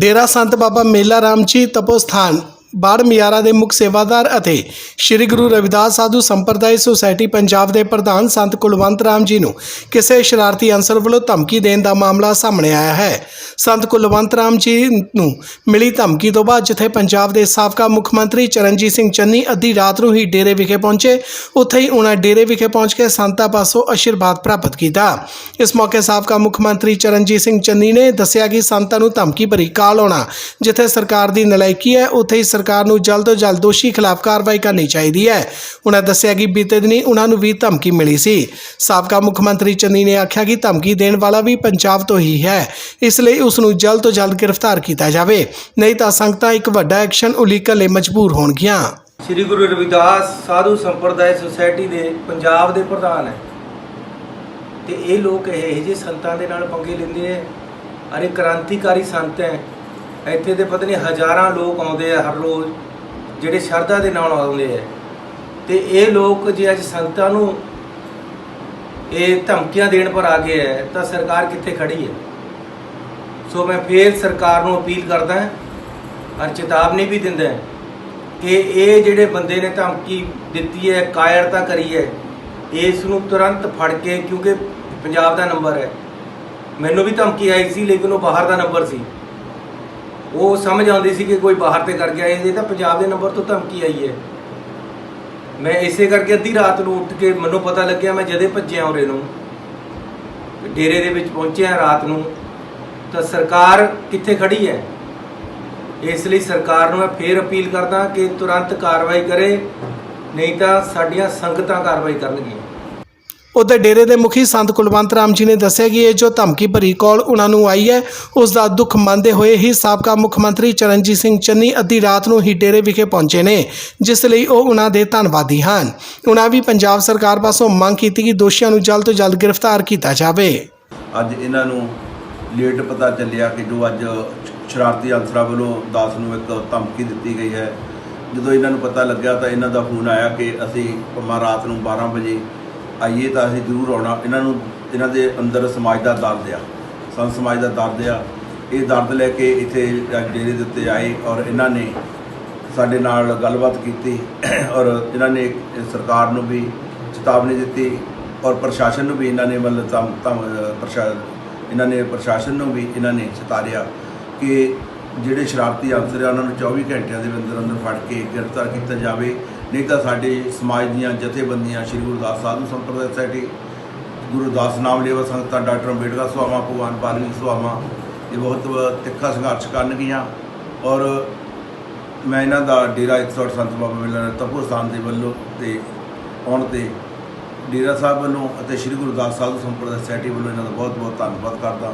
ਡੇਰਾ ਸੰਤ ਬਾਬਾ ਮੇਲਾ ਰਾਮ ਜੀ ਤਪੋਸਥਾਨ। ਬਾੜ ਮਿਆਰਾ ਦੇ ਮੁੱਖ ਸੇਵਾਦਾਰ ਅਤੇ ਸ੍ਰੀ ਗੁਰੂ ਰਵਿਦਾਸ ਸਾਧੂ ਸੰਪਰਦਾਇ ਸੁਸਾਇਟੀ ਪੰਜਾਬ ਦੇ ਪ੍ਰਧਾਨ ਸੰਤ ਕੁਲਵੰਤ ਰਾਮ ਜੀ ਨੂੰ ਕਿਸੇ ਸ਼ਰਾਰਤੀ ਅਨਸਰ ਵੱਲੋਂ ਧਮਕੀ ਦੇਣ ਦਾ ਮਾਮਲਾ ਸਾਹਮਣੇ ਆਇਆ ਹੈ। ਸੰਤ ਕੁਲਵੰਤ ਰਾਮ ਜੀ ਨੂੰ ਮਿਲੀ ਧਮਕੀ ਤੋਂ ਬਾਅਦ ਜਿੱਥੇ ਪੰਜਾਬ ਦੇ ਸਾਬਕਾ ਮੁੱਖ ਮੰਤਰੀ ਚਰਨਜੀਤ ਸਿੰਘ ਚੰਨੀ ਅੱਧੀ ਰਾਤ ਨੂੰ ਹੀ ਡੇਰੇ ਵਿਖੇ ਪਹੁੰਚੇ, ਉੱਥੇ ਹੀ ਉਹਨਾਂ ਡੇਰੇ ਵਿਖੇ ਪਹੁੰਚ ਕੇ ਸੰਤਾਂ ਪਾਸੋਂ ਅਸ਼ੀਰਵਾਦ ਪ੍ਰਾਪਤ ਕੀਤਾ। ਇਸ ਮੌਕੇ ਸਾਬਕਾ ਮੁੱਖ ਮੰਤਰੀ ਚਰਨਜੀਤ ਸਿੰਘ ਚੰਨੀ ਨੇ ਦੱਸਿਆ ਕਿ ਸੰਤਾਂ ਨੂੰ ਧਮਕੀ ਭਰੀ ਕਾਲ ਆਉਣਾ, ਜਿੱਥੇ ਸਰਕਾਰ ਦੀ ਨਲਾਇਕੀ ਹੈ, ਉੱਥੇ ਹੀ ਸਰਕਾਰ ਨੂੰ ਜਲਦ ਤੋਂ ਜਲਦ ਦੋਸ਼ੀ ਖਿਲਾਫ ਕਾਰਵਾਈ ਕਰਨੀ ਚਾਹੀਦੀ ਹੈ। ਉਹਨਾਂ ਦੱਸਿਆ ਕਿ ਬੀਤੇ ਦਿਨੀ ਉਹਨਾਂ ਨੂੰ ਵੀ ਧਮਕੀ ਮਿਲੀ ਸੀ। ਸਾਬਕਾ ਮੁੱਖ ਮੰਤਰੀ ਚੰਨੀ ਨੇ ਆਖਿਆ ਕਿ ਧਮਕੀ ਦੇਣ ਵਾਲਾ ਵੀ ਪੰਜਾਬ ਤੋਂ ਹੀ ਹੈ। ਇਸ ਲਈ ਉਸ ਨੂੰ ਜਲਦ ਤੋਂ ਜਲਦ ਗ੍ਰਿਫਤਾਰ ਕੀਤਾ ਜਾਵੇ। ਨਹੀਂ ਤਾਂ ਸੰਗਤਾਂ ਇੱਕ ਵੱਡਾ ਐਕਸ਼ਨ ਉਲੀਕਣ ਲਈ ਮਜਬੂਰ ਹੋਣਗੀਆਂ। ਸ੍ਰੀ ਗੁਰੂ ਰਵਿਦਾਸ ਸਾਧੂ ਸੰਪਰਦਾਇ ਸੁਸਾਇਟੀ ਦੇ ਪੰਜਾਬ ਦੇ ਪ੍ਰਧਾਨ ਹੈ। ਤੇ ਇਹ ਲੋਕ ਇਹ ਜਿਹੇ ਸੰਤਾਂ ਦੇ ਨਾਲ ਪੰਗੇ ਲੈਂਦੇ ਆ ਅਰੇ ਕ੍ਰਾਂਤੀਕਾਰੀ ਸੰਤ ਹੈ। ਇੱਥੇ ਤੇ ਪਤਾ ਨਹੀਂ ਹਜ਼ਾਰਾਂ ਲੋਕ ਆਉਂਦੇ ਆ ਹਰ ਰੋਜ਼, ਜਿਹੜੇ ਸ਼ਰਧਾ ਦੇ ਨਾਲ ਆਉਂਦੇ ਆ। ਤੇ ਇਹ ਲੋਕ ਜੇ ਅੱਜ ਸੰਤਾਂ ਨੂੰ ਇਹ ਧਮਕੀਆਂ ਦੇਣ ਪਰ ਆ ਗਏ ਹੈ ਤਾਂ ਸਰਕਾਰ ਕਿੱਥੇ ਖੜੀ ਹੈ ਸੋ ਮੈਂ ਫੇਰ ਸਰਕਾਰ ਨੂੰ ਅਪੀਲ ਕਰਦਾ ਹਾਂ, ਔਰ ਚੇਤਾਵਨੀ ਵੀ ਦਿੰਦਾ ਹਾਂ ਕਿ ਇਹ ਜਿਹੜੇ ਬੰਦੇ ਨੇ ਧਮਕੀ ਦਿੱਤੀ ਹੈ ਕਾਇਰਤਾ ਕਰੀ ਹੈ, ਇਸ ਨੂੰ ਤੁਰੰਤ ਫੜ ਕੇ, ਕਿਉਂਕਿ ਪੰਜਾਬ ਦਾ ਨੰਬਰ ਹੈ। ਮੈਨੂੰ ਵੀ ਧਮਕੀ ਆਈ ਸੀ, ਲੇਕਿਨ ਉਹ ਬਾਹਰ ਦਾ ਨੰਬਰ ਸੀ। ਉਹ ਸਮਝ ਆਉਂਦੀ ਸੀ ਕਿ ਕੋਈ ਬਾਹਰ ਤੇ ਕਰ ਗਿਆ, ਇਹ ਤਾਂ ਪੰਜਾਬ ਦੇ ਨੰਬਰ ਤੋਂ ਧਮਕੀ ਆਈ ਹੈ। ਮੈਂ ਇਸੇ ਕਰਕੇ ਅੱਧੀ ਰਾਤ ਨੂੰ ਉੱਠ ਕੇ ਮੈਨੂੰ ਪਤਾ ਲੱਗਿਆ, ਮੈਂ ਜਦੇ ਭੱਜਿਆ ਉਰੇ ਨੂੰ ਡੇਰੇ ਦੇ ਵਿੱਚ ਪਹੁੰਚਿਆ ਰਾਤ ਨੂੰ, ਤਾਂ ਸਰਕਾਰ ਕਿੱਥੇ ਖੜੀ ਹੈ? ਇਸ ਲਈ ਸਰਕਾਰ ਨੂੰ ਮੈਂ ਫੇਰ ਅਪੀਲ ਕਰਦਾ ਕਿ ਤੁਰੰਤ ਕਾਰਵਾਈ ਕਰੇ, ਨਹੀਂ ਤਾਂ ਸਾਡੀਆਂ ਸੰਗਤਾਂ ਕਾਰਵਾਈ ਕਰਨਗੀਆਂ। ਉਧਰ ਡੇਰੇ ਦੇ ਮੁਖੀ ਸੰਤ ਕੁਲਵੰਤ ਰਾਮ ਜੀ ਨੇ ਦੱਸਿਆ ਕਿ ਇਹ ਜੋ ਧਮਕੀ ਭਰੀ ਕਾਲ ਉਹਨਾਂ ਨੂੰ ਆਈ ਹੈ, ਉਸ ਦਾ ਦੁੱਖ ਮੰਨਦੇ ਹੋਏ ਹੀ ਸਾਬਕਾ ਮੁੱਖ ਮੰਤਰੀ ਚਰਨਜੀਤ ਸਿੰਘ ਚੰਨੀ ਅੱਧੀ ਰਾਤ ਨੂੰ ਹੀ ਡੇਰੇ ਵਿਖੇ ਪਹੁੰਚੇ ਨੇ, ਜਿਸ ਲਈ ਉਹ ਉਹਨਾਂ ਦੇ ਧੰਨਵਾਦੀ ਹਨ। ਉਹਨਾਂ ਵੀ ਪੰਜਾਬ ਸਰਕਾਰ ਪਾਸੋਂ ਮੰਗ ਕੀਤੀ ਕਿ ਦੋਸ਼ੀਆਂ ਨੂੰ ਜਲਦ ਤੋਂ ਜਲਦ ਗ੍ਰਿਫਤਾਰ ਕੀਤਾ ਜਾਵੇ। ਅੱਜ ਇਹਨਾਂ ਨੂੰ ਲੇਟ ਪਤਾ ਚੱਲਿਆ ਕਿ ਜੋ ਅੱਜ ਸ਼ਰਾਰਤੀ ਅਨਸਰਾਂ ਵੱਲੋਂ ਦਾਸ ਨੂੰ ਇੱਕ ਧਮਕੀ ਦਿੱਤੀ ਗਈ ਹੈ। ਜਦੋਂ ਇਹਨਾਂ ਨੂੰ ਪਤਾ ਲੱਗਿਆ ਤਾਂ ਇਹਨਾਂ ਦਾ ਫੋਨ ਆਇਆ ਕਿ ਅਸੀਂ ਭਾਵੇਂ ਰਾਤ ਨੂੰ 12 ਵਜੇ ਆਈਏ ਤਾਂ ਅਸੀਂ ਜ਼ਰੂਰ ਆਉਣਾ। ਇਹਨਾਂ ਨੂੰ, ਇਹਨਾਂ ਦੇ ਅੰਦਰ ਸਮਾਜ ਦਾ ਦਰਦ ਆ। ਸੰਤ ਸਮਾਜ ਦਾ ਦਰਦ ਆ। ਇਹ ਦਰਦ ਲੈ ਕੇ ਇੱਥੇ ਅੱਜ ਡੇਰੇ ਦੇ ਉੱਤੇ ਆਏ ਔਰ ਇਹਨਾਂ ਨੇ ਸਾਡੇ ਨਾਲ ਗੱਲਬਾਤ ਕੀਤੀ ਔਰ ਇਹਨਾਂ ਨੇ ਸਰਕਾਰ ਨੂੰ ਵੀ ਚੇਤਾਵਨੀ ਦਿੱਤੀ ਔਰ ਪ੍ਰਸ਼ਾਸਨ ਨੂੰ ਵੀ ਇਹਨਾਂ ਨੇ ਮਤਲਬ ਧਮ ਧਮ, ਪ੍ਰਸ਼ਾ, ਇਹਨਾਂ ਨੇ ਪ੍ਰਸ਼ਾਸਨ ਨੂੰ ਵੀ ਇਹਨਾਂ ਨੇ ਚੇਤਾਰਿਆ ਕਿ ਜਿਹੜੇ ਸ਼ਰਾਰਤੀ ਅਨਸਰ ਆ, ਉਹਨਾਂ ਨੂੰ 24 ਘੰਟਿਆਂ ਦੇ ਅੰਦਰ ਅੰਦਰ ਫੜ ਕੇ ਗ੍ਰਿਫਤਾਰ ਕੀਤਾ ਜਾਵੇ। ਨਹੀਂ ਤਾਂ ਸਾਡੇ ਸਮਾਜ ਦੀਆਂ ਜਥੇਬੰਦੀਆਂ ਸ੍ਰੀ ਗੁਰਦਾਸ ਸਾਧੂ ਸੰਪਰਦਾਇ ਸੋਸਾਇਟੀ, ਗੁਰੂ ਦਾਸ ਨਾਮ ਲੇਵਾ ਸੰਗਤਾਂ, ਡਾਕਟਰ ਅੰਬੇਡਕਰ ਸੁਆਮਾ ਭਗਵਾਨ ਪਾਲਵੀ ਸੁਆਮਾ ਇਹ ਬਹੁਤ ਤਿੱਖਾ ਸੰਘਰਸ਼ ਕਰਨਗੀਆਂ। ਔਰ ਮੈਂ ਇਹਨਾਂ ਦਾ ਡੇਰਾ 108 ਸੰਤ ਬਾਬਾ ਮੇਲਾ ਤਪੋਸਥਾਨ ਦੇ ਵੱਲੋਂ ਤੇ ਆਉਣ ਤੇ ਡੇਰਾ ਸਾਹਿਬ ਵੱਲੋਂ ਅਤੇ ਸ੍ਰੀ ਗੁਰਦਾਸ ਸਾਧੂ ਸੰਪਰਦਾਇ ਸੋਸਾਇਟੀ ਵੱਲੋਂ ਇਹਨਾਂ ਦਾ ਬਹੁਤ ਬਹੁਤ ਧੰਨਵਾਦ ਕਰਦਾ।